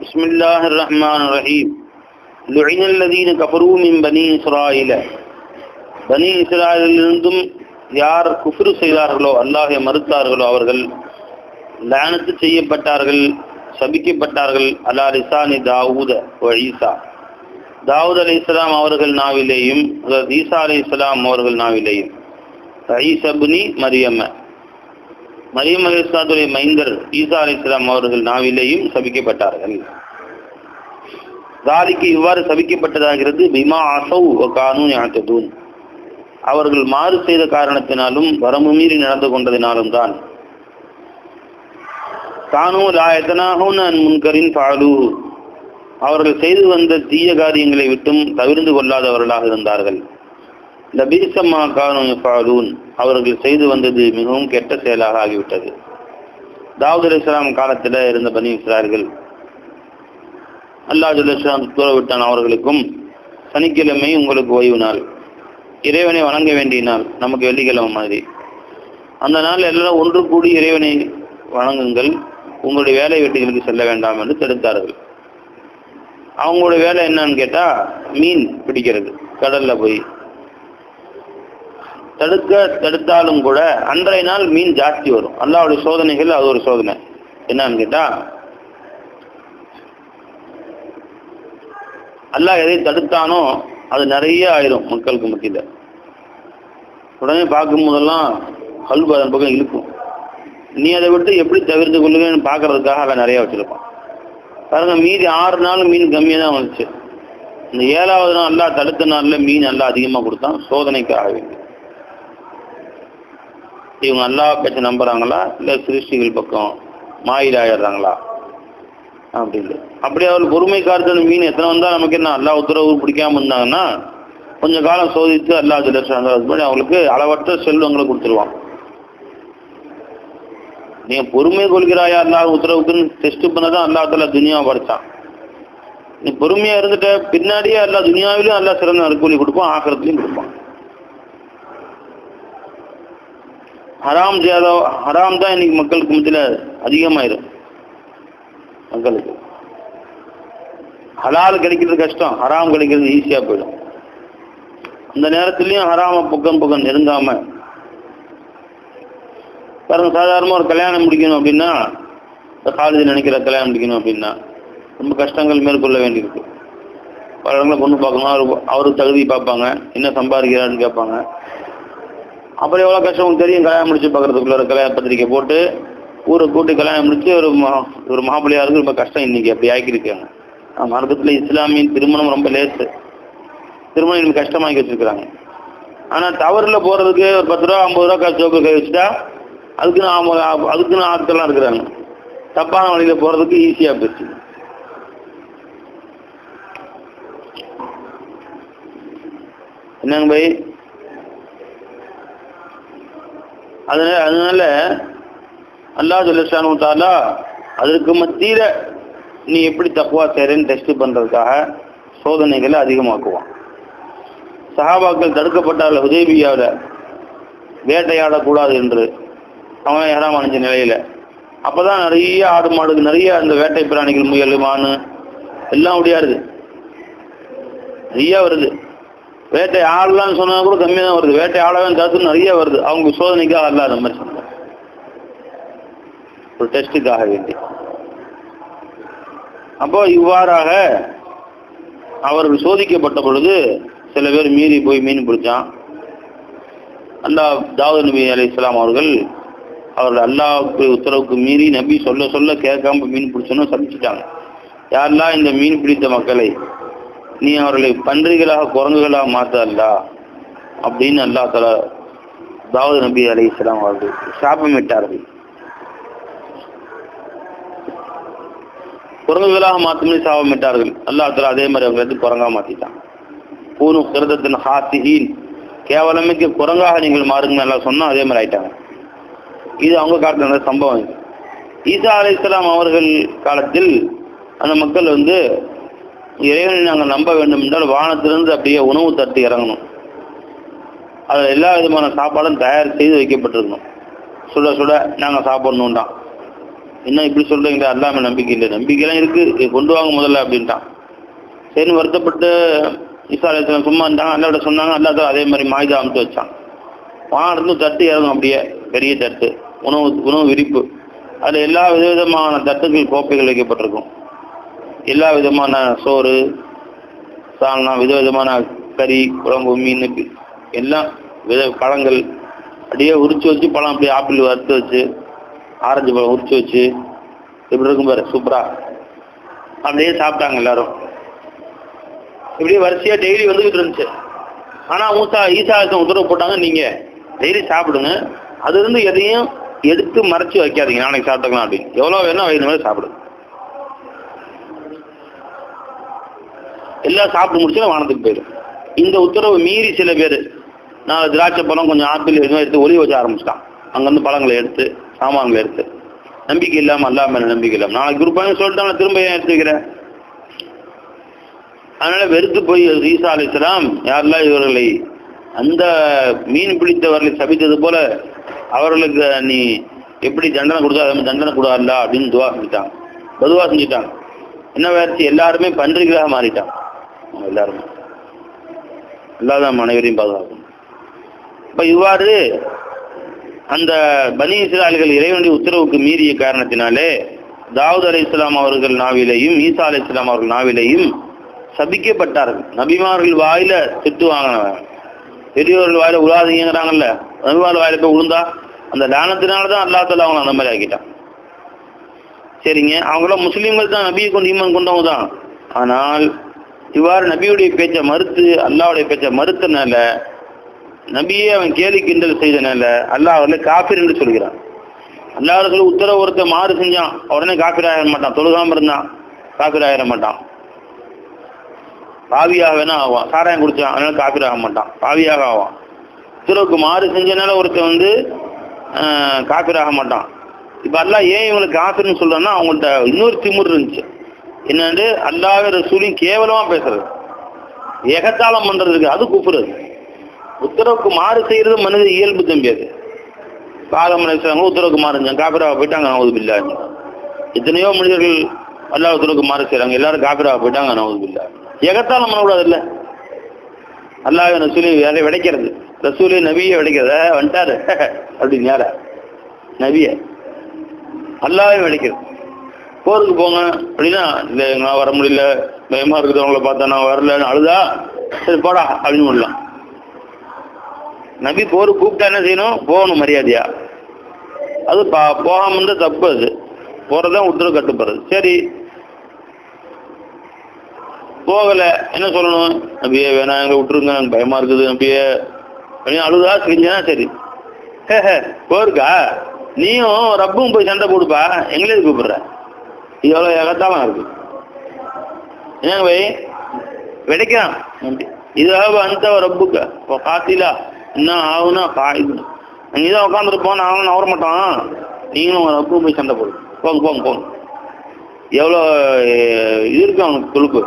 بسم الله الرحمن الرحيم لعن الذين كفروا من بني إسرائيل பனி இஸ்ராயலிலிருந்தும் யார் குஃப்ரு செய்தார்களோ அல்லாஹை மறுத்தார்களோ அவர்கள் லானத்து செய்யப்பட்டார்கள் சபிக்கப்பட்டார்கள் அலா லிசானி தாவூத வ ஈசா தாவூத் அலி இஸ்லாம் அவர்கள் நாவிலேயும் அதாவது ஈசா அலி இஸ்லாம் அவர்கள் நாவிலேயும் ஈசபுனி மரியம்ம மரியம் அலி இஸ்லாத்துடைய மைந்தர் ஈசா அலி இஸ்லாம் அவர்கள் நாவிலேயும் சபிக்கப்பட்டார்கள். தாலிக்கு இவ்வாறு சபிக்கப்பட்டதாகிறது பிமா அசௌ கானூன் யாத்ததூன் அவர்கள் மாறு செய்த காரணத்தினாலும் வரம்பு மீறி நடந்து கொண்டதினாலும் தான். தானோ லாயத்தனாகும் முன்கரின் பாலு அவர்கள் செய்து வந்த தீய காரியங்களை விட்டும் தவிர்ந்து கொள்ளாதவர்களாக இருந்தார்கள். லபீசம்மா கானு பாலூன் அவர்கள் செய்து வந்தது மிகவும் கெட்ட செயலாக ஆகிவிட்டது. தாவூத் அலி இஸ்லாம் காலத்தில் இருந்த பனி இஸ்ராயல்கள் அல்லாஹ் இஸ்லாம் தூரவிட்டான் அவர்களுக்கும் சனிக்கிழமை உங்களுக்கு ஓய்வு நாள். இறைவனை வணங்க வேண்டிய நாள் நமக்கு வெள்ளிக்கிழமை மாதிரி. அந்த நாள் எல்லாம் ஒன்று கூடி இறைவனை வணங்குங்கள் உங்களுடைய வேலை வெட்டிகளுக்கு செல்ல வேண்டாம் என்று தடுத்தார்கள் அவங்களுடைய வேலை என்னன்னு கேட்டால் மீன் பிடிக்கிறது கடலில் போய் தடுக்க தடுத்தாலும் கூட அன்றைய நாள் மீன் ஜாஸ்தி வரும். அல்லாவுடைய சோதனைகள் அது ஒரு சோதனை. என்னன்னு கேட்டா அல்லாஹ் எதை தடுத்தானோ அது நிறைய ஆயிரும் மக்களுக்கு மத்தியில். உடனே பார்க்கும் போதெல்லாம் கல்வி அதன் பக்கம் இழுக்கும். நீ அதை விட்டு எப்படி தவிர்த்து கொள்ளுங்கன்னு பார்க்கறதுக்காக அவன் நிறைய வச்சுருப்பான். பாருங்க மீதி ஆறு நாள் மீன் கம்மியாக தான் வந்துச்சு. இந்த ஏழாவது நாள் எல்லாம் தடுத்த நாளில் மீன் எல்லாம் அதிகமாக கொடுத்தான். சோதனைக்காக வேண்டி இவங்க அல்லா பேச்சை நம்புறாங்களா? இல்லை சிருஷ்டிகள் பக்கம் மாயிலாயிடுறாங்களா அப்படின்னு அப்படி அவர் பொறுமை காத்துன மீன் எத்தனை வந்தால் நமக்கு என்ன? எல்லா உத்தரவு பிடிக்காம இருந்தாங்கன்னா கொஞ்சம் காலம் சோதித்து அல்லா பண்ணி அவங்களுக்கு அளவற்ற செல்வங்களை கொடுத்துருவான். நீ பொறுமை கொள்கிறாயா அல்லா உத்தரவுக்குன்னு டெஸ்ட் பண்ணதான் அல்லா தலா துனியாவை படைச்சான். நீ பொறுமையாக இருந்துட்ட பின்னாடியே எல்லா துனியாவிலும் எல்லா சிறந்த நற்கூலி கொடுப்பான் ஆக்கிரத்துலையும் கொடுப்பான். ஹராம் ஜியாதா ஹராம் தான் இன்னைக்கு மக்களுக்கு மத்தியில் அதிகமாயிரும். மக்களுக்கு. ஹலால் கிடைக்கிறது கஷ்டம் ஹராம் கிடைக்கிறது ஈஸியாக போயிடும். அந்த நேரத்துலயும் ஹராம புக்கம் புக்கம் நெருங்காம. பாருங்க சாதாரணமா ஒரு கல்யாணம் முடிக்கணும் அப்படின்னா இந்த காலேஜ் நினைக்கிற கல்யாணம் முடிக்கணும் அப்படின்னா ரொம்ப கஷ்டங்கள் மேற்கொள்ள வேண்டியிருக்கு. பல இடங்களை கொண்டு பார்க்கணும் அவரு அவருக்கு தகுதி பார்ப்பாங்க என்ன சம்பாதிக்கிறான்னு கேட்பாங்க. அப்புறம் எவ்வளோ கஷ்டம் தெரியும் கல்யாணம் முடிச்சு பார்க்குறதுக்குள்ள ஒரு கல்யாண பத்திரிக்கை போட்டு ஊரை கூட்டி கல்யாணம் முடிச்சு ஒரு ஒரு மாப்பிள்ளையாருக்கு ரொம்ப கஷ்டம் இன்னைக்கு அப்படி ஆக்கியிருக்காங்க. மரபத்தில் இஸ்லாமியின் திருமணம் ரொம்ப லேசு. திருமணம் இன்னும் கஷ்டமாக்கி வச்சிருக்கிறாங்க. ஆனால் டவரில் போகிறதுக்கு ஒரு பத்து ரூபா ஐம்பது ரூபா காசு சோப்பு கை வச்சுட்டா அதுக்குன்னு அதுக்குன்னு ஆட்கள்லாம் இருக்கிறாங்க. தப்பான வழியில் போகிறதுக்கு ஈஸியாக போச்சு. என்னங்க பை? அதனால அதனால அல்லா ஜல்லஷானு தாலா அதற்கு மத்தியில் நீ எப்படி தக்குவா செய்கிறேன்னு டெஸ்ட் பண்ணுறதுக்காக சோதனைகளை அதிகமாக்குவான். சஹாபாக்கள் தடுக்கப்பட்டால் உதேபியாவில் வேட்டையாடக்கூடாது என்று அவன் ஏறாம அணிஞ்ச அப்போ தான் நிறைய ஆடு மாடுக்கு நிறைய அந்த வேட்டை பிராணிகள் முயல் மான் எல்லாம் ஒடியாருது நிறையா வருது. வேட்டை ஆடலாம்னு சொன்னா கூட கம்மியாக தான் வருது. வேட்டை ஆடவே காசு நிறைய வருது. அவங்க சோதனைக்காக அல்ல அந்த மாதிரி சொன்னாங்க ஒரு டெஸ்ட்டுக்காக வேண்டி. அப்போ இவ்வாறாக அவர்கள் சோதிக்கப்பட்ட பொழுது சில பேர் மீறி போய் மீன் பிடிச்சான். அல்லா தாவூத் நபி அலி இஸ்லாம் அவர்கள் அவர்கள் அல்லாவுக்கு உத்தரவுக்கு மீறி நபி சொல்ல சொல்ல கேட்காம மீன் பிடிச்சோன்னு சமைச்சிட்டாங்க யாரெல்லாம் இந்த மீன் பிடித்த மக்களை நீ அவர்களை பன்றிகளாக குரங்குகளாக மாற்ற அல்லா அப்படின்னு அல்லா தல தாவூத் நபி அலி இஸ்லாம் அவர்கள் சாபமிட்டார்கள். குரங்குகளாக மாற்றமே சாபமிட்டார்கள். அல்லா தலா அதே மாதிரி அவங்க வந்து குரங்கா மாத்திட்டான். பூனு கிருதத்தின் ஹாசிஹீன் கேவலமைக்கு குரங்காக நீங்கள் மாறுங்க நல்லா சொன்னா அதே மாதிரி ஆயிட்டாங்க. இது அவங்க காலத்தில் நடந்த சம்பவம் ஈசா அலி இஸ்லாம் அவர்கள் காலத்தில் அந்த மக்கள் வந்து இறைவனை நாங்கள் நம்ப வேண்டும் என்றால் வானத்திலிருந்து அப்படியே உணவு தட்டு இறங்கணும். அதில் எல்லா விதமான சாப்பாடும் தயார் செய்து வைக்கப்பட்டிருக்கணும். சுட சுட நாங்கள் சாப்பிடணும்டான் என்ன இப்படி சொல்கிறீங்களா எல்லாமே நம்பிக்கை இல்லை. நம்பிக்கைலாம் இருக்குது கொண்டு வாங்க முதல்ல அப்படின்ட்டான். சரின்னு வருத்தப்பட்டு ஈசா சும்மா இருந்தாங்க. அல்லாட்ட சொன்னாங்க. அல்லா அதே மாதிரி மாயுதா அமைத்து வச்சான். வானத்துலேருந்து தட்டு இறங்கும் அப்படியே. பெரிய தட்டு. உணவு உணவு விரிப்பு. அதில் எல்லா விதவிதமான தட்டுகள் கோப்பைகள் வைக்கப்பட்டிருக்கும். எல்லா விதமான சோறு சால்னா விதவிதமான கறி குழம்பு மீன் எல்லாம் வித பழங்கள். அப்படியே உரிச்சு வச்சு பழம் அப்படியே ஆப்பிள் வறுத்து வச்சு ஆரஞ்சு பழம் உரிச்சு வச்சு இப்படி இருக்கும் பாரு சூப்பராக அப்படியே சாப்பிட்டாங்க எல்லாரும். இப்படியே வரிசையாக டெய்லி வந்துக்கிட்டு இருந்துச்சு. ஆனால் மூசா ஈசா உத்தரவு போட்டாங்க நீங்கள் டெய்லி சாப்பிடுங்க. அதுலேருந்து எதையும் எடுத்து மறைச்சி வைக்காதீங்க. நாளைக்கு சாப்பிட்டுக்கலாம் அப்படின்னு. எவ்வளோ வேணும் வயிறு மாதிரி சாப்பிடுங்க எல்லாம் சாப்பிட்டு முடிச்சா வானத்துக்கு போயிடும். இந்த உத்தரவு மீறி சில பேர் நான் திராட்சை பழம் கொஞ்சம் ஆப்பிள் எதுவும் எடுத்து ஒளி வச்ச ஆரம்பிச்சிட்டான். அங்கேருந்து பழங்களை எடுத்து சாமான்களை எடுத்து. நம்பிக்கை இல்லாமல் அல்லாமல் நம்பிக்கை இல்லாமல் நாளைக்கு குரூப்பாக சொல்லிட்டாங்க திரும்ப ஏன் எடுத்து வைக்கிறேன்? அதனால வெறுத்து போய் ஈசா அலிஸ்லாம் யாரெல்லாம் இவர்களை அந்த மீன் பிடித்தவர்களை சபித்தது போல அவர்களுக்கு நீ எப்படி தண்டனை கொடுத்தா அதே தண்டனை கொடுக்கல அப்படின்னு துவா செஞ்சுட்டாங்க பதுவா செஞ்சுட்டாங்க என்ன வேறு எல்லாருமே பன்றிகளாக மாறிட்டான். எல்லாரும். அல்லாதான் மனைவரையும் பாதுகாக்கணும். இப்போ இவ்வாறு அந்த பனி இஸ்ராயல்கள் இறைவனுடைய உத்தரவுக்கு மீறிய காரணத்தினாலே தாவூத் அலி இஸ்லாம் அவர்கள் நாவிலையும் ஈசா அலி இஸ்லாம் அவர்கள் நாவிலையும் சபிக்கப்பட்டார்கள். நபிமார்கள் வாயில திட்டு வாங்கினவன். பெரியவர்கள் வாயில உலாதீங்கிறாங்கல்ல நபிமார்கள் வாயில போய் உளுந்தா அந்த லானத்தினால தான் அல்லா அவங்களை அந்த மாதிரி ஆக்கிட்டான். சரிங்க அவங்களாம் முஸ்லீம்கள் தான் நபியை கொண்டு ஈமான் கொண்டவங்க தான் ஆனால் இவ்வாறு நபியுடைய பேச்சை மறுத்து அல்லாவுடைய பேச்சை மறுத்தனால நபியே அவன் கேலி கிண்டல் செய்தனால அல்லாஹ் அவர்களை காஃபிர் என்று சொல்கிறான். அல்லாஹர்கள் உத்தரவு ஒருத்த மாறு செஞ்சான். உடனே காஃபிர் ஆகிட மாட்டான். தொழுகாம இருந்தான் காஃபிர் ஆகிட மாட்டான். பாவியாக வேணா ஆவான். சாராயம் குடிச்சான். அதனால காஃபிர் ஆக மாட்டான். பாவியாக ஆவான். உத்தரவுக்கு மாறு செஞ்சனால ஒருத்தன் வந்து ஆஹ், காஃபிர் ஆக மாட்டான். இப்போ அல்லாஹ் ஏன் இவங்களுக்கு காஃபிர்னு சொல்றான்னா அவங்கள்ட்ட இன்னொரு திமுர் இருந்துச்சு. என்னன்னு அல்லாஹ் ரசூலையும் கேவலமாக பேசுறது. ஏகத்தாளம் பண்ணுறதுக்கு அது கூப்பிடுறது உத்தரவுக்கு மாறு செய்கிறது மனித இயல்பு தம்பி அது பாதம் நினைச்சாங்க உத்தரவுக்கு மாறுஞ்சாங்க காப்பிராக போயிட்டாங்க நவது பில்லா எத்தனையோ மனிதர்கள் அல்லாஹ் உத்தரவுக்கு மாறு செய்கிறாங்க எல்லாரும் காப்பிராக போயிட்டாங்க நவது பில்லா எகத்தாலம் பண்ணக்கூடாது இல்லை. அல்லாஹ் ரசூலி வேலையை விடைக்கிறது. ரசூலையும் நபியை விடைக்கிறத? வந்துட்டாரு. அப்படின்னு யார நபியை. அல்லாவே விடைக்கிறது. போருக்கு போங்க. அப்படின்னா இல்லை நான் வர முடியல. பயமா இருக்கிறவங்கள பார்த்தா நான் வரலன்னு அழுதா? சரி போடா அப்படின்னு சொல்லலாம் நபி போருக்கு கூப்பிட்டா என்ன செய்யணும்? போகணும் மரியாதையா. அது பா போகாம இருந்தா தப்பு அது. போறதான் உத்தரவு கட்டுப்படுறது. சரி. போகல. என்ன சொல்லணும்? நம்பியே வேணாம் எங்களை விட்டுருங்க. எனக்கு பயமா இருக்குது. நம்பியே அப்படின்னு அழுதா செஞ்சா சரி. ஹே ஹே போருக்கா? நீயும் ரப்பும் போய் சண்டை போடுப்பா. எங்களே கூப்பிடுற? எவ்வளோ ஏகத்தாலும் இருக்கு. என்னங்க பை? விடைக்கிறான் இதாக அந்த ரப்புக்கு. இப்போ காத்திலா என்ன ஆகுனா காயுது அங்கே தான் உட்காந்துருப்போம் நானும் நவர மாட்டான். நீங்களும் ரப்பு போய் சண்டை போடு. போங்க போங்க போங்க. எவ்வளோ இது இருக்கு அவனுக்கு கொழுப்பு.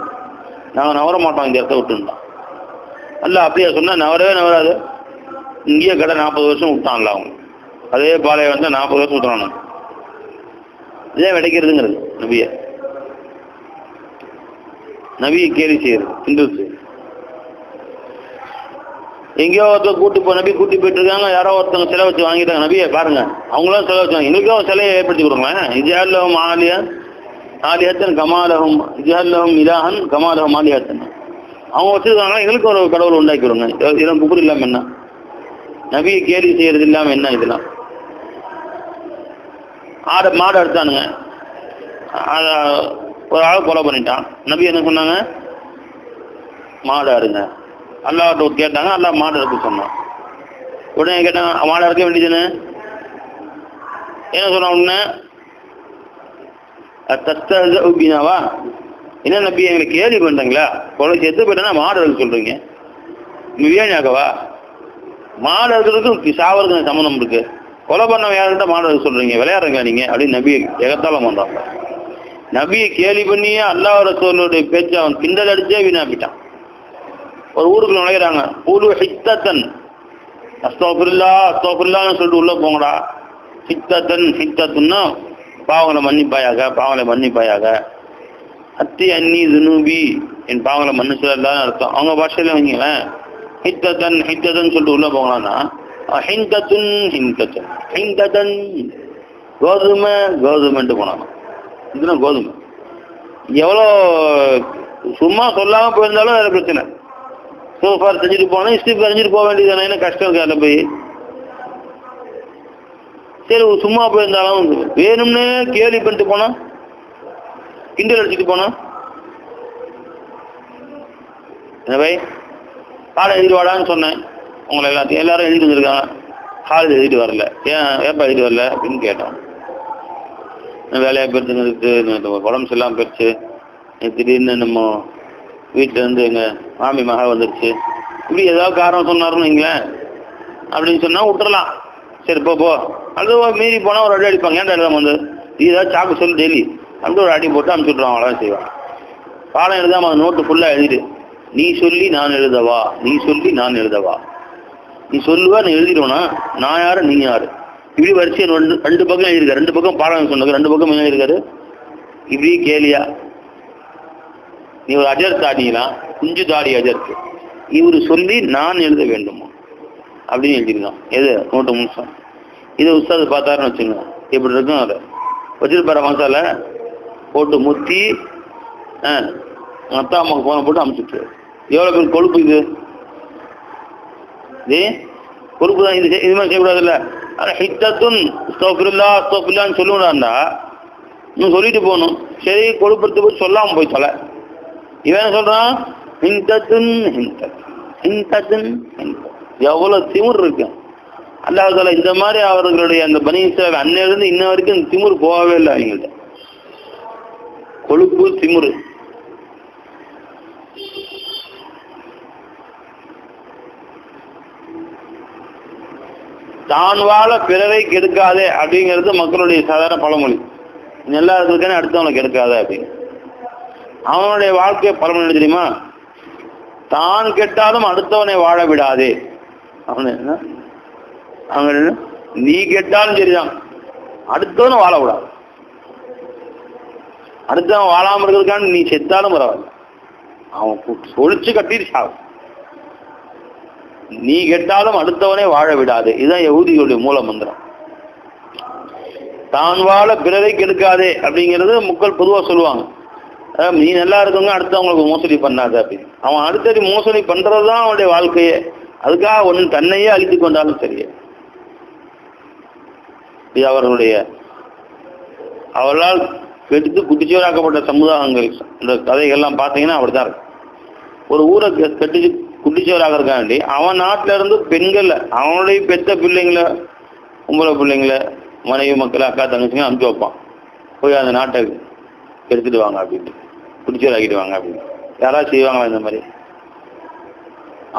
நாங்கள் நவர மாட்டோம் இந்த இடத்த விட்டுருந்தான் அல்ல அப்படியே சொன்னால் நவரவே நவராது. இங்கேயே கடை நாற்பது வருஷம் விட்டான்ல அவங்க அதே பாலையை வந்து நாற்பது வருஷம் விட்டுறானு இதே விடைக்கிறதுங்கிறது நபிய. நபியை கேலி செய்யறது கிண்டல் எங்கேயோ ஒருத்தர் கூட்டு போ நபி கூட்டி போயிட்டு இருக்காங்க யாரோ ஒருத்தவங்க சிலை வச்சு வாங்கிட்டாங்க நபியை பாருங்க. அவங்களும் சிலை வச்சாங்க எங்களுக்கும் ஒரு சிலையை ஏற்படுத்தி கொடுங்களேன். இஜாலகம் ஆலியா ஆலியத்தன் கமாலகம் இஜாலகம் இலாஹன் கமாலகம் ஆலியத்தன். அவங்க வச்சிருக்காங்க எங்களுக்கு ஒரு கடவுள் உண்டாக்கி விடுங்க இதெல்லாம் குபுர் இல்லாமல் என்ன? நபியை கேலி செய்யறது இல்லாமல் என்ன இதெல்லாம்? ஆடை மாடு அறுத்தானுங்க ஒரு ஆள் கொலை பண்ணிட்டான். நபி என்ன சொன்னாங்க? மாடு அறுங்க அல்லாட்ட கேட்டாங்க. அல்லா மாடு அறுக்க சொன்னான். உடனே கேட்டாங்க மாடு அறுக்க வேண்டியதுன்னு? என்ன சொன்ன உடனே? தஸ்தபினாவா என்ன நபி எங்களை கேள்வி பண்ணுறீங்களா கொலை செத்து போயிட்டா மாடு அறுக்க பிரியாணி வியானியாக்கவா மாடு அறுக்கிறதுக்கும் சாவதுக்கு சம்மந்தம் இருக்குது கொலை பண்ண யாருக்கிட்ட மாணவர் சொல்கிறீங்க சொல்றீங்க. விளையாடுறீங்க நீங்க? அப்படின்னு நபியை எகத்தாலம் பண்றாங்க. நபியை கேலி பண்ணியே அல்லாஹ் ரசூலுடைய பேச்சு அவன் கிண்டல் அடிச்சே வீணாப்பிட்டான் ஒரு ஊருக்குள்ள நுழையிறாங்க. ஊரு ஹித்தத்தன். அஸ்தோபில்லா அஸ்தோபில்லான்னு சொல்லிட்டு உள்ள போங்கடா. ஹித்தத்தன் ஹித்தத்துன்னா பாவங்களை மன்னிப்பாயாக பாவங்களை மன்னிப்பாயாக. அத்தி அன்னி துனூபி என் பாவங்களை மன்னிச்சதான் அர்த்தம். அவங்க பாஷையில் வைங்களேன். ஹித்தத்தன் ஹித்ததன் சொல்லிட்டு உள்ளே போகலான்னா ஹிந்தத்துன் ஹிந்தத்தன் ஹிந்ததன் கோதுமை கோதுமைன்ட்டு போனாங்க. இதுனா கோதுமை. எவ்வளோ சும்மா சொல்லாமல் போயிருந்தாலும் வேறு பிரச்சனை. சோஃபார் செஞ்சுட்டு போனால் இஸ்டிஃபார் அறிஞ்சிட்டு போக வேண்டியது என்ன கஷ்டம் இருக்கு அதில் போய். சரி சும்மா போயிருந்தாலும் வேணும்னு கேலி பண்ணிட்டு போனா கிண்டல் அடிச்சுட்டு போனா. என்ன பாய்? பாடம் எழுதிட்டு வாடான்னு சொன்னேன். உங்களை எல்லாத்தையும் எல்லாரும் எழுதிட்டு வந்திருக்காங்க காலேஜ் எழுதிட்டு வரல. ஏன் ஏப்பா எழுதிட்டு வரல? அப்படின்னு கேட்டோம். வேலையாக போயிடுச்சுங்கிறது உடம்பு சரியில்லாமல் போயிடுச்சு. திடீர்னு நம்ம வீட்டிலேருந்து எங்கள் மாமி மக வந்துருச்சு. இப்படி ஏதாவது காரணம் சொன்னார்னு வைங்களேன். அப்படின்னு சொன்னால் விட்டுறலாம். சரி போ போ. அது மீறி போனால் ஒரு அடி அடிப்பாங்க. ஏன்டா எழுதாம வந்து? நீ ஏதாவது சாக்கு சொல்லு டெய்லி அப்படி ஒரு அடி போட்டு அனுப்பிச்சு விட்ருவாங்க அவ்வளோதான் செய்வாங்க. பாடம் எழுதாம அந்த நோட்டு ஃபுல்லாக எழுதிடு. நீ சொல்லி நான் எழுதவா? நீ சொல்லி நான் எழுதவா? நீ சொல்லுவா நான் எழுதிடுவேனா? நான் யாரு? நீங்க யாரு? இப்படி வரிசையை ரெண்டு ரெண்டு பக்கம் எழுதிருக்காரு ரெண்டு பக்கம் பாடம் சொன்னது. ரெண்டு பக்கம் என்ன இருக்காரு இப்படி கேலியா. நீ ஒரு அஜர் தாடினா குஞ்சு தாடி அஜர்த்து இவர் சொல்லி நான் எழுத வேண்டுமா? அப்படின்னு எழுதிருக்கான் எது? நோட்டு முழுசம் இதை உஸ்தாது பார்த்தாருன்னு வச்சுங்க இப்படி இருக்கும் அதை. வச்சிருப்பார மசால? போட்டு முத்தி ஆ அத்தா அம்மாவுக்கு போன போட்டு அமுச்சுட்டு. எவ்வளோ பேர் கொழுப்பு இது? இது பொறுப்பு தான் இது இது மாதிரி செய்யக்கூடாதுல்ல. ஆனால் ஹித்தத்துன் ஸ்டோஃபில்லா ஸ்டோஃபில்லான்னு சொல்லுவாண்டா இன்னும் சொல்லிட்டு போகணும். சரி கொழுப்புறது போய் சொல்லாமல் போய் தொலை. இவன் சொல்றான்? ஹிந்தத்துன் ஹிந்தத் ஹிந்தத்துன் ஹிந்தத் எவ்வளவு திமிர் இருக்கு. அல்லாஹால இந்த மாதிரி அவர்களுடைய அந்த பனீஸ்வரர் அன்னையிலேருந்து இன்ன வரைக்கும் திமிர் போகவே இல்லை அவங்கள்ட்ட. கொழுப்பு திமிரு. தான் வாழ பிறரை கெடுக்காதே அப்படிங்கிறது மக்களுடைய சாதாரண பழமொழி. நல்லா இருக்கிறதுக்கானே அடுத்தவனுக்கு கெடுக்காத அப்படின்னு. அவனுடைய வாழ்க்கை பழமொழி தெரியுமா? தான் கெட்டாலும் அடுத்தவனை வாழ விடாதே. அவன் என்ன? அவன் என்ன? நீ கெட்டாலும் சரிதான். அடுத்தவனும் வாழ விடாது. அடுத்தவன் வாழாமல் இருக்கிறதுக்கான நீ செத்தாலும் பரவாயில்ல. அவன் சொலிச்சு கட்டிட்டு சாகும் நீ கெட்டாலும் அடுத்தவனே வாழ விடாது. இதுதான் யகுதிகளுடைய மூல மந்திரம். தான் வாழ பிறரை கெடுக்காதே அப்படிங்கிறது மக்கள் பொதுவா சொல்லுவாங்க. நீ நல்லா இருக்கவங்க அடுத்தவங்களுக்கு மோசடி பண்ணாத அப்படின்னு அவன் அடுத்தடி மோசடி பண்ணுறது தான் அவனுடைய வாழ்க்கையே. அதுக்காக ஒன்று தன்னையே அழித்து கொண்டாலும் சரியே இது அவர்களுடைய அவர்களால் கெடுத்து குட்டிச்சோராக்கப்பட்ட சமுதாயங்கள். இந்த கதைகள்லாம் பார்த்தீங்கன்னா அப்படிதான் இருக்கு. ஒரு ஊரை கெ- குட்டிச்சோராக இருக்காண்டி அவன் நாட்டில் இருந்து பெண்கள் அவனுடைய பெத்த பிள்ளைங்கள உங்களை பிள்ளைங்களை மனைவி மக்கள் அக்கா தங்கச்சிங்க அனுப்பிச்சு வைப்பான். போய் அந்த நாட்டை எடுத்துட்டு வாங்க அப்படின்ட்டு. குடிச்சோராக்கிட்டு வாங்க அப்படின்னு யாராவது செய்வாங்களா இந்த மாதிரி?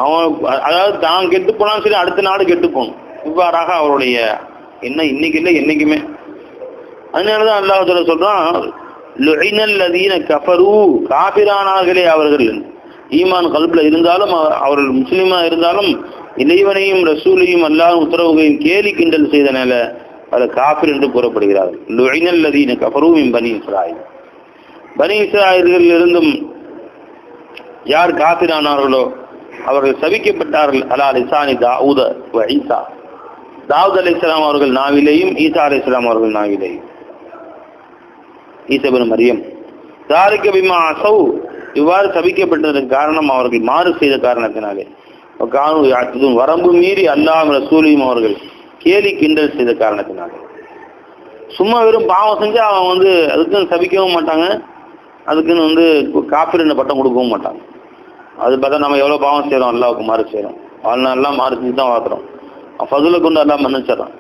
அவன் அதாவது தான் கெட்டு போனாலும் சரி அடுத்த நாடு கெட்டு போகணும். இவ்வாறாக அவருடைய என்ன இன்னைக்கு இல்லை என்றைக்குமே அதனால தான் அல்லாஹ் சொல்கிறான் லுஇனல் அதீன கஃபரு காபிரானார்களே அவர்கள் ஈமான் கல்பில் இருந்தாலும் அவர்கள் முஸ்லிமா இருந்தாலும் இறைவனையும் ரசூலையும் அல்லாத உத்தரவுகளையும் கேலி கிண்டல் செய்தனால அது காபிர் என்று கூறப்படுகிறார்கள். லுஇனல் லதீன கஃபரு பனி இஸ்ராயில். பனி இஸ்ராயல்களில் இருந்தும் யார் காபிரானார்களோ அவர்கள் சபிக்கப்பட்டார்கள். அலா லிசானி தாவூத ஈசா. தாவூத் அலி இஸ்லாம் அவர்கள் நாவிலேயும் ஈசா அலி இஸ்லாம் அவர்கள் நாவிலேயும். ஈசபின் மரியம். தாரிக்க பிமா அசௌ இவ்வாறு சபிக்கப்பட்டதற்கு காரணம் அவர்கள் மாறு செய்த காரணத்தினாலே. காணும் வரம்பு மீறி அல்லாஹ் சூழியும் அவர்கள் கேலி கிண்டல் செய்த காரணத்தினாலே. சும்மா வெறும் பாவம் செஞ்சு அவன் வந்து அதுக்குன்னு சபிக்கவும் மாட்டாங்க. அதுக்குன்னு வந்து காப்பீடு என்ற பட்டம் கொடுக்கவும் மாட்டாங்க. அது பார்த்தா நம்ம எவ்வளோ பாவம் செய்கிறோம் அல்லாவுக்கு மாறு செய்கிறோம் வாழ்நாள்லாம் மாறு செஞ்சு தான் பார்க்குறோம் ஃபதுல கொண்டு எல்லாம் மன்னிச்சிடறான்.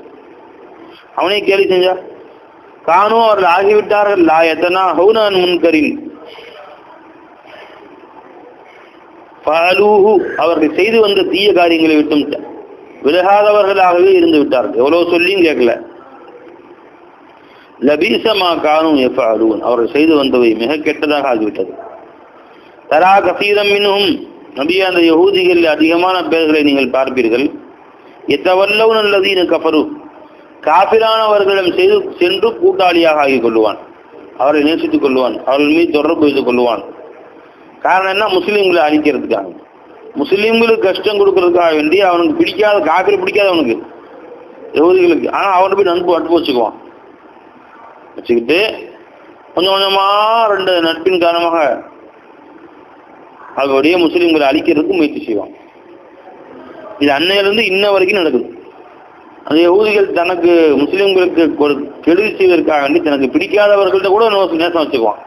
அவனே கேலி செஞ்சா? காணும் அவர்கள் ஆகிவிட்டார்கள். லா எத்தனா ஹவுனான் முன்கரின். பாலூஹு அவர்கள் செய்து வந்த தீய காரியங்களை விட்டும் விலகாதவர்களாகவே இருந்து விட்டார்கள். எவ்வளவு சொல்லியும் கேட்கல. லபீசமா காணும் எஃபாலூன் அவர்கள் செய்து வந்தவை மிக கெட்டதாக ஆகிவிட்டது. தரா கசீரம் மின்னும் நபிய அந்த யகூதிகள் அதிகமான பேர்களை நீங்கள் பார்ப்பீர்கள். எத்தவல்லவன் அல்லதீன கபரு காபிரானவர்களிடம் செய்து சென்று கூட்டாளியாக ஆகிக் கொள்வான் அவரை நேசித்துக் கொள்வான் அவர்கள் மீது தொடர்பு வைத்துக் கொள்வான் காரணம் என்ன? முஸ்லீம்களை அழிக்கிறதுக்காக. முஸ்லீம்களுக்கு கஷ்டம் கொடுக்கறதுக்காக வேண்டி அவனுக்கு பிடிக்காத காபிரி பிடிக்காத அவனுக்கு யகுதிகளுக்கு ஆனால் அவனை போய் நட்பு நட்பு வச்சுக்குவான். வச்சுக்கிட்டு கொஞ்சம் கொஞ்சமா ரெண்டு நட்பின் காரணமாக அவருடைய முஸ்லீம்களை அழிக்கிறதுக்கு முயற்சி செய்வான். இது அன்னையிலிருந்து இன்ன வரைக்கும் நடக்குது. அந்த யகூதிகள் தனக்கு முஸ்லீம்களுக்கு ஒரு கெடுதி செய்வதற்காக வேண்டி தனக்கு பிடிக்காதவர்கள்ட்ட கூட நேசம் வச்சுக்குவான்.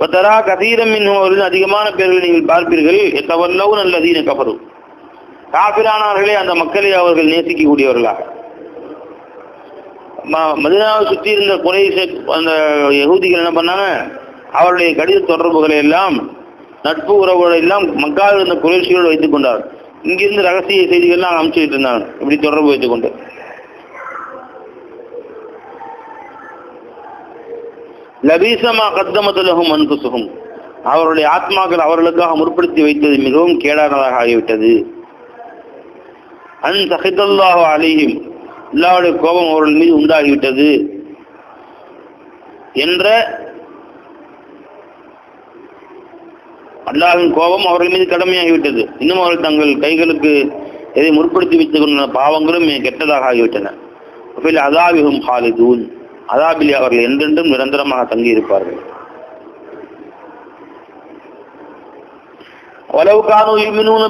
பத்தரா கதீரம் அவர்கள் அதிகமான பேர்களை நீங்கள் பார்ப்பீர்கள். எத்தவல்லவும் நல்ல அதீன கபரு காபிரானவர்களே அந்த மக்களை அவர்கள் நேசிக்கக்கூடியவர்களாக. மதினாவை சுற்றி இருந்த குறை அந்த யகூதிகள் என்ன பண்ணாங்க? அவருடைய கடித தொடர்புகளை எல்லாம் நட்பு உறவுகளை எல்லாம் மக்காவில் இருந்த குறைசியோடு வைத்துக் கொண்டார். இங்கிருந்து ரகசிய செய்திகள்லாம் அனுப்பிச்சுட்டு இருந்தாங்க. இப்படி தொடர்பு வைத்துக் லபீசமா கத்தமத்துலகும் அன்புசுகும். அவருடைய ஆத்மாக்கள் அவர்களுக்காக முற்படுத்தி வைத்தது மிகவும் கேடானதாக ஆகிவிட்டது. அன் சஹிதல்லாஹு அலைஹிம். அல்லாவுடைய கோபம் அவர்கள் மீது உண்டாகிவிட்டது. என்ற அல்லாஹ்வின் கோபம் அவர்கள் மீது கடமையாகிவிட்டது. இன்னும் அவர்கள் தங்கள் கைகளுக்கு எதை முற்படுத்தி வைத்துக் கொண்ட பாவங்களும் கெட்டதாக ஆகிவிட்டன. அதாவிகும் ஹாலிதூன். அதாபில் அவர்கள் என்றென்றும் நிரந்தரமாக தங்கியிருப்பார்கள். வலவு கானு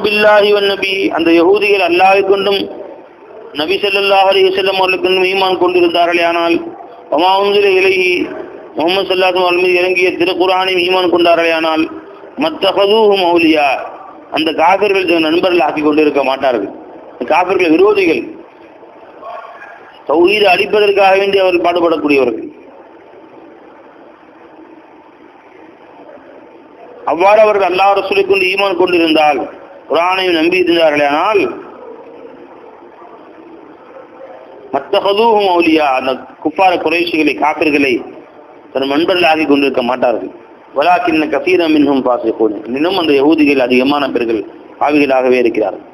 பில்லாஹி வன் நபி. அந்த யகூதிகள் அல்லாஹை கொண்டும் நபி ஸல்லல்லாஹு அலி வல்லம் அவர்களுக்கு ஈமான் கொண்டிருந்தார்களே ஆனால் வமா இலகி முகமது சல்லாஹ் அவர்கள் மீது இறங்கிய திருக்குறானையும் ஈமான் கொண்டார்களே ஆனால் மத்தகதூஹும் மௌலியா அந்த காபிர்கள் நண்பர்கள் ஆக்கி கொண்டிருக்க மாட்டார்கள். காபிர்கள் விரோதிகள். தௌஹீதை அழிப்பதற்காக வேண்டி அவர்கள் பாடுபடக்கூடியவர்கள். அவ்வாறு அவர்கள் அல்லாஹ் ரசூலை கொண்டு ஈமான் கொண்டிருந்தால் குரானையும் நம்பி இருந்தார்களே ஆனால் மத்தகதூஹும் அவுலியா அந்த குப்பார குறைசிகளை காப்பிர்களை தன் நண்பர்கள் ஆகி கொண்டிருக்க மாட்டார்கள். வலாக்கின் கசீரம் மின்ஹும் பாசிப்போன் இன்னும் அந்த யகுதிகள் அதிகமான பேர்கள் பாவிகளாகவே இருக்கிறார்கள்.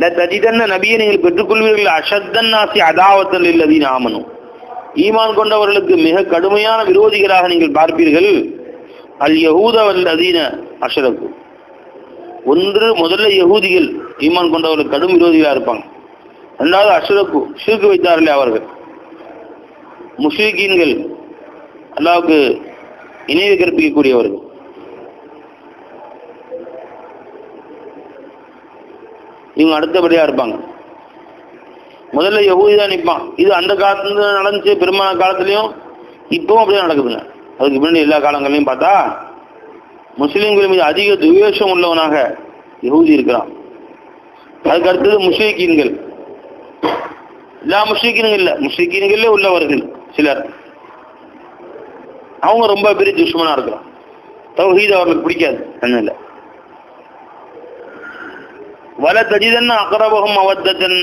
தஜிதன்ன நபியை நீங்கள் பெற்றுக்கொள்வீர்கள் அஷத்தன்னாசி அதாவத்தல் இல்லதி நாமனும் ஈமான் கொண்டவர்களுக்கு மிக கடுமையான விரோதிகளாக நீங்கள் பார்ப்பீர்கள் அல் யகூதவல் அதீன அஷரக்கு ஒன்று முதல்ல யகூதிகள் ஈமான் கொண்டவர்கள் கடும் விரோதிகளாக இருப்பாங்க. ரெண்டாவது அஷரக்கு ஷிர்கு வைத்தார்களே அவர்கள். முஷ்ரிகீன்கள் அல்லாவுக்கு இணைவு கற்பிக்கக்கூடியவர்கள் இவங்க அடுத்தபடியா இருப்பாங்க. முதல்ல யகூதி தான் நிற்பான் இது அந்த காலத்துல நடந்துச்சு பெருமான காலத்துலேயும் இப்பவும் அப்படியே நடக்குதுங்க. அதுக்கு முன்னாடி எல்லா காலங்களையும் பார்த்தா முஸ்லீம்கள் மீது அதிக துவேஷம் உள்ளவனாக யகூதி இருக்கிறான். அதுக்கு அடுத்தது முஷ்ரிகீன்கள் எல்லா முஷ்ரிகீன்கள் இல்ல. முஷ்ரிகீன்களே உள்ளவர்கள் சிலர். அவங்க ரொம்ப பெரிய துஷ்மனாக இருக்கிறான். தௌஹீத் அவர்களுக்கு பிடிக்காது. அதனால. வல தஜிதன் அகரபகம் அவத்தன்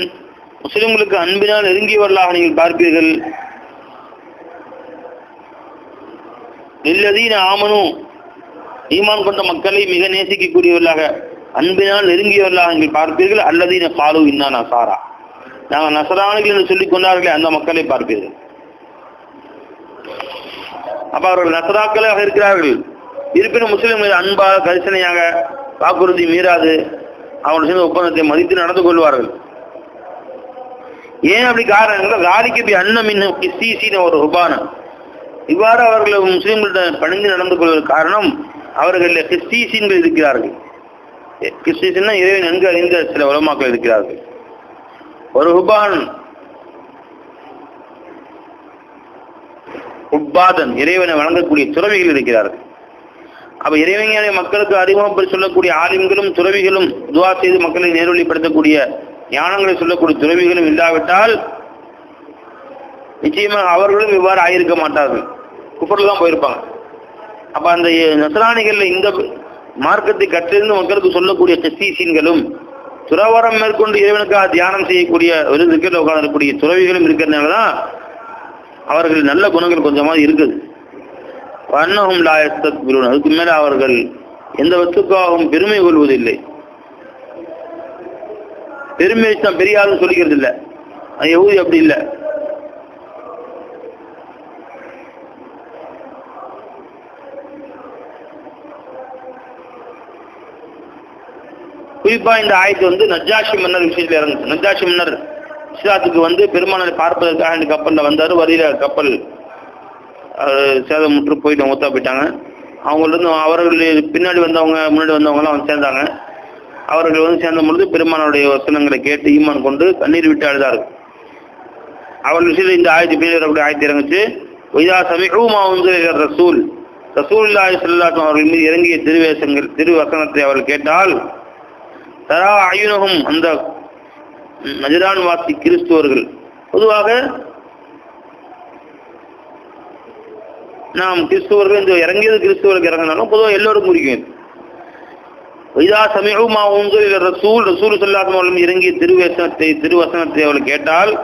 முஸ்லிம்களுக்கு அன்பினால் நெருங்கியவர்களாக நீங்கள் பார்ப்பீர்கள். இல்லதீன ஆமனு ஈமான் கொண்ட மக்களை மிக நேசிக்கக்கூடியவர்களாக அன்பினால் நெருங்கியவர்களாக நீங்கள் பார்ப்பீர்கள். அல்லதீன காலு இன்னா நசாரா. நாங்கள் நசரானிகள் என்று சொல்லிக் கொண்டார்களே அந்த மக்களை பார்ப்பீர்கள். அப்ப அவர்கள் நசராக்களாக இருக்கிறார்கள். இருப்பினும் முஸ்லிம்கள் அன்பாக கரிசனையாக வாக்குறுதி மீறாது. அவர்கள் செய்த ஒப்பந்தத்தை மதித்து நடந்து கொள்வார்கள். ஏன் அப்படி காரணம் காலிக்கு போய் அன்னம் இன்னும் கிஸ்தீசின ஒரு உபானம் இவ்வாறு அவர்கள் முஸ்லீம்களிடம் பணிந்து நடந்து கொள்வதற்கு காரணம் அவர்கள் கிறிஸ்தீசின்கள் இருக்கிறார்கள். கிறிஸ்தீசன்னா இறைவை நன்கு அறிந்த சில உலமாக்கள் இருக்கிறார்கள். ஒரு ஹுபான் உப்பாதன் இறைவனை வழங்கக்கூடிய துறவிகள் இருக்கிறார்கள். அப்ப இறைவனை மக்களுக்கு அறிமுகப்படுத்தி சொல்லக்கூடிய ஆலிம்களும் துறவிகளும் துவா செய்து மக்களை நேர்வழிப்படுத்தக்கூடிய ஞானங்களை சொல்லக்கூடிய துறவிகளும் இல்லாவிட்டால் நிச்சயமாக அவர்களும் இவ்வாறு ஆயிருக்க மாட்டார்கள். குப்பரில் தான் போயிருப்பாங்க. அப்ப அந்த நசராணிகள்ல இந்த மார்க்கத்தை கற்றிருந்து மக்களுக்கு சொல்லக்கூடிய கிறிஸ்தீசியன்களும் துறவரம் மேற்கொண்டு இறைவனுக்காக தியானம் செய்யக்கூடிய ஒரு திக்கில் உட்கார்ந்தக்கூடிய துறவிகளும் இருக்கிறதுனால தான் அவர்கள் நல்ல குணங்கள் கொஞ்சமாக இருக்குது. வண்ணகும் லாயஸ்தத் பிருன் அதுக்கு மேல அவர்கள் எந்த வஸ்துக்காகவும் பெருமை கொள்வதில்லை. பெருமை தான் பெரிய ஆளும் சொல்லிக்கிறது இல்லை அது யகுதி அப்படி இல்லை. குறிப்பா இந்த ஆயத்து வந்து நஜாஷி மன்னர் விஷயத்துல இறங்குச்சு. நஜாஷி மன்னர் இஸ்லாத்துக்கு வந்து பெருமானை பார்ப்பதற்காக இந்த கப்பல்ல வந்தாரு. வரியில கப்பல் சேதமுற்று போயிட்டு ஒத்தா போயிட்டாங்க. அவங்களிருந்து அவர்கள் பின்னாடி வந்தவங்க முன்னாடி வந்தவங்கலாம் வந்து சேர்ந்தாங்க. அவர்கள் வந்து சேர்ந்த பொழுது பெருமானுடைய வசனங்களை கேட்டு ஈமான் கொண்டு கண்ணீர் விட்டு அழுதார்கள். அவர்கள் விஷயத்தில் இந்த ஆயத்து பின்னாடி வரக்கூடிய ஆயத்து இறங்குச்சு. வைதா சமிஹூமா வந்து ரசூல். ரசூலுல்லாஹி ஸல்லல்லாஹு அவர்கள் மீது இறங்கிய திருவேசங்கள் திருவசனத்தை அவர்கள் கேட்டால் தரா அயுனகும் அந்த நஜரான் வாசி கிறிஸ்துவர்கள். பொதுவாக நாம் கிறிஸ்துவர்கள் இந்த இறங்கியது கிறிஸ்துவர்களுக்கு இறங்கினாலும் பொதுவாக எல்லோரும் குறிக்கும் இதா. சமயமா உங்கள் ரசூல். ரசூல் சொல்லாத்மா இறங்கிய திருவேசனத்தை திருவசனத்தை அவர்கள் கேட்டால்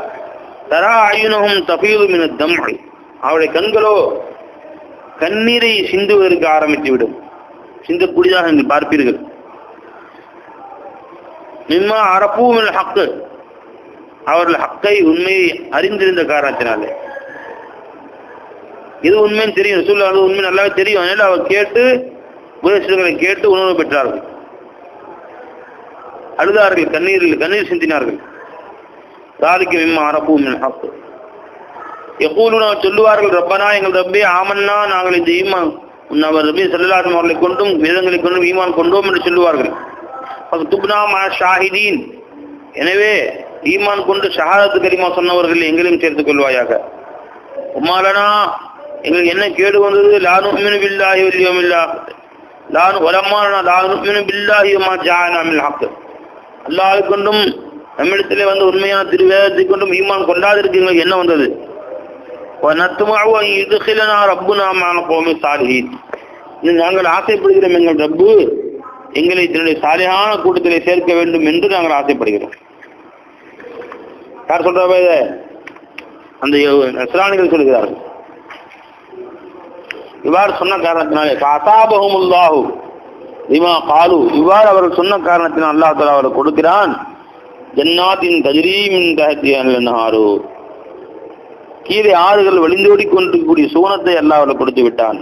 தரா அயுனகும் தபீது என தம் அவளுடைய கண்களோ கண்ணீரை சிந்துவதற்கு ஆரம்பித்து விடும் சிந்தக்கூடியதாக நீங்கள் பார்ப்பீர்கள். மிம்மா அரப்பூமில் ஹக்கு. அவர்கள் ஹக்கை உண்மையை அறிந்திருந்த காரணத்தினாலே. இது உண்மைன்னு தெரியும். ரசூல்லா உண்மை நல்லாவே தெரியும். அதனால அவர் கேட்டு உபதேசங்களை கேட்டு உணர்வு பெற்றார்கள். அழுதார்கள் கண்ணீரில் கண்ணீர் சிந்தினார்கள். தாலிக்கு மிம்மா அரப்பூமில் எப்போது சொல்லுவார்கள் ரப்பனா எங்கள் ரப்பே ஆமன்னா நாங்கள் இந்த ஈமான் அவர் ரபி அவர்களை கொண்டும் வேதங்களை கொண்டும் ஈமான் கொண்டோம் என்று சொல்லுவார்கள். துப்னாமா ஷாஹிதீன். எனவே ஈமான் கொண்டு ஷஹாரத்து கரிமா சொன்னவர்கள் எங்களையும் சேர்த்துக் கொள்வாயாக. உமாலனா எங்களுக்கு என்ன கேடு வந்தது? லானு பில்லாஹி வல்லியோமில்லா லானு வலமான லானு பில்லாஹி ஜானாமில் ஹாக்கு அல்லாஹ் கொண்டும் நம்மிடத்திலே வந்து உண்மையான திருவேதத்தை கொண்டும் ஈமான் கொண்டாதிருக்கு எங்களுக்கு என்ன வந்தது? இதுகிலனா ரப்பு நாமான கோமி சாலிஹீன். நாங்கள் ஆசைப்படுகிறோம் எங்கள் ரப்பு. எங்களை தன்னுடைய சாலையான கூட்டத்திலே சேர்க்க வேண்டும் என்று நாங்கள் ஆசைப்படுகிறோம். யார் சொல்றாவே அந்த நஸ்ரானிகள் சொல்கிறார்கள். இவ்வாறு சொன்ன காரணத்தினாலே காசாபகமுல்லாஹு இமா காலு இவ்வாறு அவர்கள் சொன்ன காரணத்தினால் அல்லாஹ் தலா அவர்கள் கொடுக்கிறான் ஜன்னாத்தின் தஜ்ரீமின் தகத்தியாரு கீழே ஆறுகள் வழிந்தோடி கொண்டிருக்கக்கூடிய சூனத்தை அல்லாஹ் கொடுத்து விட்டான்.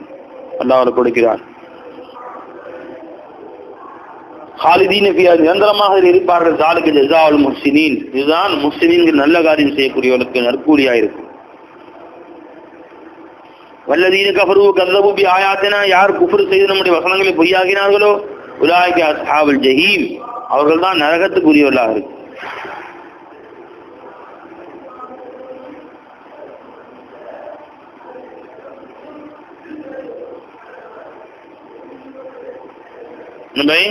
அல்லாஹ் கொடுக்கிறான். ஹாலிதீன நிரந்தரமாக இருப்பார்கள் தாலுக்கு ஜஸாவுல் முஹ்சினீன். இதுதான் முஹ்சினீன்கள் நல்ல காரியம் செய்யக்கூடியவர்களுக்கு நற்கூலியாயிருக்கும். வல்லதீன கஃபரு கல்லபு பி ஆயாத்தினா யார் குஃபர் செய்து நம்முடைய வசனங்களை பொய்யாகினார்களோ உலாய்க்கு அஸ்ஹாபுல் ஜஹீம். அவர்கள் தான் நரகத்துக்குரியவர்களாக இருக்கு. நபை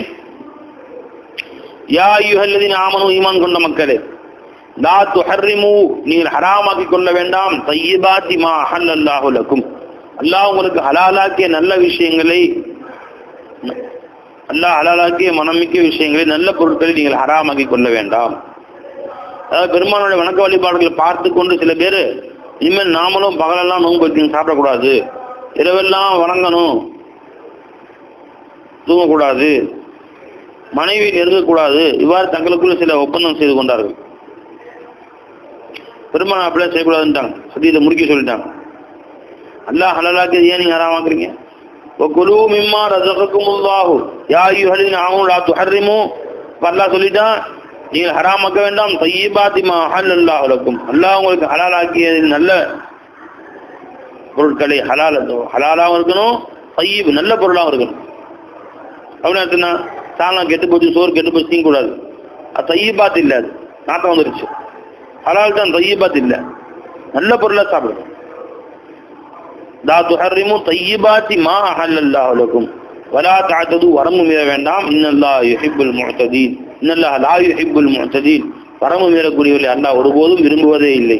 யா ஐயுஹல்லதீன ஆமனு ஈமான் கொண்ட மக்களே லா துஹர்ரிமு நீங்கள் ஹராமாக்கி கொள்ள வேண்டாம். தையிபாத்தி மா அஹல்லல்லாஹு லக்கும். அல்லாஹ் உங்களுக்கு ஹலாலாக்கிய நல்ல விஷயங்களை அல்லாஹ் ஹலாலாக்கிய மனமிக்க விஷயங்களை நல்ல பொருட்களை நீங்கள் ஹராமாக்கி கொள்ள வேண்டாம். அதாவது பெருமானுடைய வணக்க வழிபாடுகளை பார்த்து கொண்டு சில பேர் இனிமேல் நாமளும் பகலெல்லாம் நோன்பு வைக்கணும் சாப்பிடக்கூடாது. இரவெல்லாம் வணங்கணும். தூங்கக்கூடாது. மனைவி நெருங்கக்கூடாது. இவ்வாறு தங்களுக்குள்ள சில ஒப்பந்தம் செய்து கொண்டார்கள். பெருமாள் அப்படியே செய்யக்கூடாதுன்ட்டாங்க. சத்தியத்தை முடிக்க சொல்லிட்டாங்க. அல்லாஹ் ஹலாலாக்கு ஏன் நீங்க ஹராமாக்குறீங்க وَكُلُوا مِمَّا رَزَقَكُمُ اللَّهُ يَا أَيُّهَا الَّذِينَ آمَنُوا لَا تُحَرِّمُوا அல்லாஹ் சொல்லிட்டான் நீங்கள் ஹராமாக்க வேண்டாம் தையிபாத்தி மா அஹல்லல்லாஹு லக்கும் அல்லாஹ் உங்களுக்கு ஹலாலாக்கிய நல்ல பொருட்களை ஹலால் ஹலாலாகவும் இருக்கணும் தையீப் நல்ல பொருளாகவும் இருக்கணும் அப்படின்னு எடுத்துனா சாணம் கெட்டு போச்சு சோறு கெட்டு போச்சு தீங்கக்கூடாது அது தையீபாத் இல்லை அது நாட்டம் வந்துருச்சு ஹலால் தான் தையீபாத் இல்லை நல்ல பொருளை சாப்பிடணும் லா துஹர்ரிமு தையிபாத்தி மா அஹல்லல்லாஹு லக்கும் வலா தஅதது வரம்பு மீற வேண்டாம். இன்னல்லா யுஹிப்புல் முஅ்ததீன் இன்னல்லா லா யுஹிப்புல் முஅ்ததீன் வரம்பு மீறக்கூடியவர்களை அல்லாஹ் ஒருபோதும் விரும்புவதே இல்லை.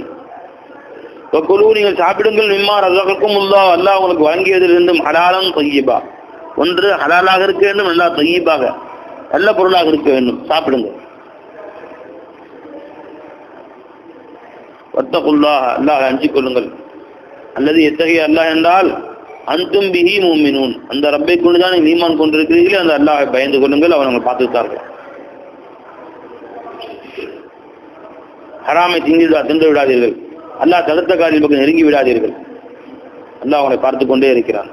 வக்குலு நீங்கள் சாப்பிடுங்கள். மிம்மா ரஸகக்கும் உள்ளா அல்லாஹ் உங்களுக்கு வழங்கியதிலிருந்தும் ஹலாலம் தையீபா ஒன்று ஹலாலாக இருக்க வேண்டும். நல்லா தையீபாக நல்ல பொருளாக இருக்க வேண்டும். சாப்பிடுங்க வத்தகுல்லாஹ். அல்லாஹ் அஞ்சு கொள்ளுங்கள். அல்லது எத்தகைய அல்லாஹ் என்றால் அந்தும் பிஹி மூமினூன். அந்த ரப்பை கொண்டு தான் நீங்கள் கொண்டிருக்கிறீர்களே அந்த அல்லாஹை பயந்து கொள்ளுங்கள் அவன் உங்களை பார்த்துத்தார்கள் ஹராமை தின்று தின்று விடாதீர்கள். அல்லாஹ் தடுத்த காரியம் பக்கம் நெருங்கி விடாதீர்கள். அல்லாஹ் அவங்களை பார்த்து கொண்டே இருக்கிறான்.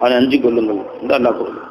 அவனை அஞ்சு கொள்ளுங்கள் இந்த அல்லாஹ் கொள்ளுங்கள்